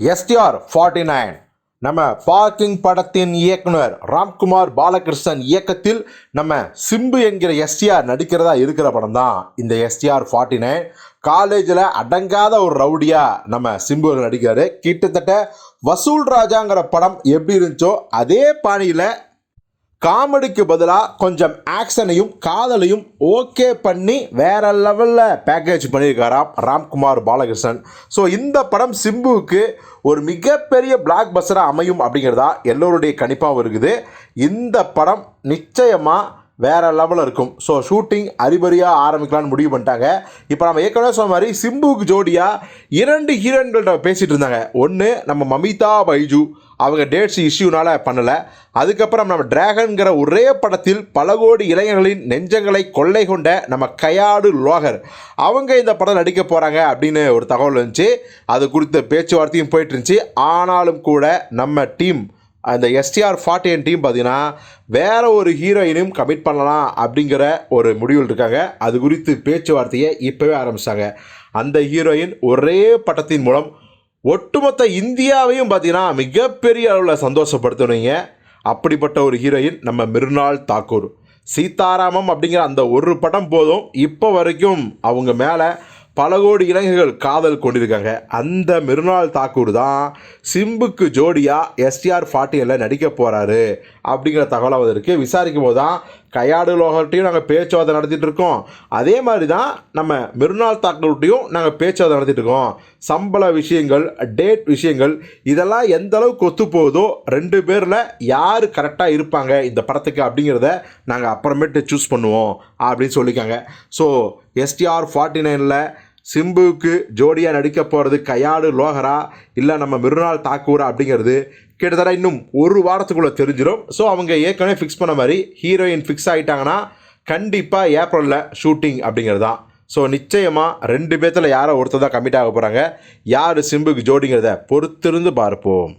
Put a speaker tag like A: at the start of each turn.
A: STR forty nine நம்ம parking படத்தின் இயக்குனர் ராம்குமார் பாலகிருஷ்ணன் இயக்கத்தில் நம்ம சிம்பு என்கிற எஸ்டிஆர் நடிக்கிறதா இருக்கிற படம் தான் இந்த எஸ்டிஆர் ஃபார்ட்டி நைன் காலேஜில் அடங்காத ஒரு ரவுடியாக நம்ம சிம்பு நடிக்கிறாரு. கிட்டத்தட்ட வசூல் ராஜாங்கிற படம் எப்படி இருந்துச்சோ அதே பாணியில் காமெடிக்கு பதிலாக கொஞ்சம் ஆக்ஷனையும் காதலையும் ஓகே பண்ணி வேற லெவலில் பேக்கேஜ் பண்ணியிருக்காராம் ராம்குமார் பாலகிருஷ்ணன். ஸோ இந்த படம் சிம்புவுக்கு ஒரு மிகப்பெரிய பிளாக் பஸ்டராக அமையும் அப்படிங்கிறதா எல்லோருடைய கணிப்பாகவும் இருக்குது. இந்த படம் நிச்சயமாக வேற லெவலில் இருக்கும். ஸோ ஷூட்டிங் அறிபறியாக ஆரம்பிக்கலாம்னு முடிவு பண்ணிட்டாங்க. இப்போ நம்ம ஏற்கனவே சொன்ன மாதிரி சிம்புவுக்கு ஜோடியாக இரண்டு ஹீரோயின்கள்ட்ட பேசிகிட்டு இருந்தாங்க. ஒன்று நம்ம மமிதா பைஜு. அவங்க டேட்ஸ் இஷ்யூனால் பண்ணலை. அதுக்கப்புறம் நம்ம டிராகன்கிற ஒரே படத்தில் பல கோடி இளைஞர்களின் நெஞ்சங்களை கொள்ளை கொண்ட நம்ம கயாடு லோகர். அவங்க இந்த படம் நடிக்க போகிறாங்க அப்படின்னு ஒரு தகவல் இருந்துச்சு அது குறித்த பேச்சுவார்த்தையும் போயிட்டு இருந்துச்சு. ஆனாலும் கூட நம்ம டீம் அந்த எஸ்டிஆர் ஃபார்ட்டி என் டீம் பார்த்தீங்கன்னா வேறு ஒரு ஹீரோயினும் கமிட் பண்ணலாம் அப்படிங்கிற ஒரு முடிவில் இருக்காங்க. அது குறித்து பேச்சுவார்த்தையை இப்போவே ஆரம்பிச்சாங்க. அந்த ஹீரோயின் ஒரே படத்தின் மூலம் ஒட்டுமொத்த இந்தியாவையும் பார்த்தீங்கன்னா மிகப்பெரிய அளவில் சந்தோஷப்படுத்தணுங்க அப்படிப்பட்ட ஒரு ஹீரோயின் நம்ம மிருனால் தாக்கூர். சீதாராமம் அப்படிங்கிற அந்த ஒரு படம் போதும். இப்போ வரைக்கும் அவங்க மேலே பல கோடி இளைஞர்கள் காதல் கொண்டிருக்காங்க. அந்த மிருனால் தாக்கூர் தான் சிம்புக்கு ஜோடியாக எஸ்டிஆர் ஃபார்ட்டியில் நடிக்க போகிறாரு அப்படிங்கிற தகவல் வந்திருக்கு விசாரிக்கும் போது தான் கையாடு லோகர்ட்டையும் நாங்கள் பேச்சுவார்த்தை நடத்திட்டு இருக்கோம். அதே மாதிரி தான் நம்ம மிருனால் தாக்கூர்ட்டையும் நாங்கள் பேச்சுவார்த்தை நடத்திட்டு இருக்கோம். சம்பள விஷயங்கள் டேட் விஷயங்கள் இதெல்லாம் எந்த அளவுக்கு ஒத்து போகுதோ ரெண்டு பேரில் யார் கரெக்டாக இருப்பாங்க இந்த படத்துக்கு அப்படிங்கிறத நாங்கள் அப்புறமேட்டு சூஸ் பண்ணுவோம் அப்படின்னு சொல்லியிருக்காங்க. ஸோ எஸ்டிஆர் ஃபார்ட்டி நைனில் சிம்புவுக்கு ஜோடியாக நடிக்க போகிறது கையாடு லோகரா இல்லை நம்ம மிருநாள் தாக்கூரா அப்படிங்கிறது கிட்டத்தட்ட இன்னும் ஒரு வாரத்துக்குள்ளே தெரிஞ்சிடும் ஸோ அவங்க ஏற்கனவே ஃபிக்ஸ் பண்ண மாதிரி ஹீரோயின் ஃபிக்ஸ் ஆகிட்டாங்கன்னா கண்டிப்பாக ஏப்ரலில் ஷூட்டிங் அப்படிங்கிறது. தான் ஸோ நிச்சயமாக ரெண்டு பேர்த்தில் யாரோ ஒருத்தர் தான் கம்மிட் ஆக போகிறாங்க யார் சிம்புக்கு ஜோடிங்கிறத பொறுத்திருந்து பார்ப்போம்.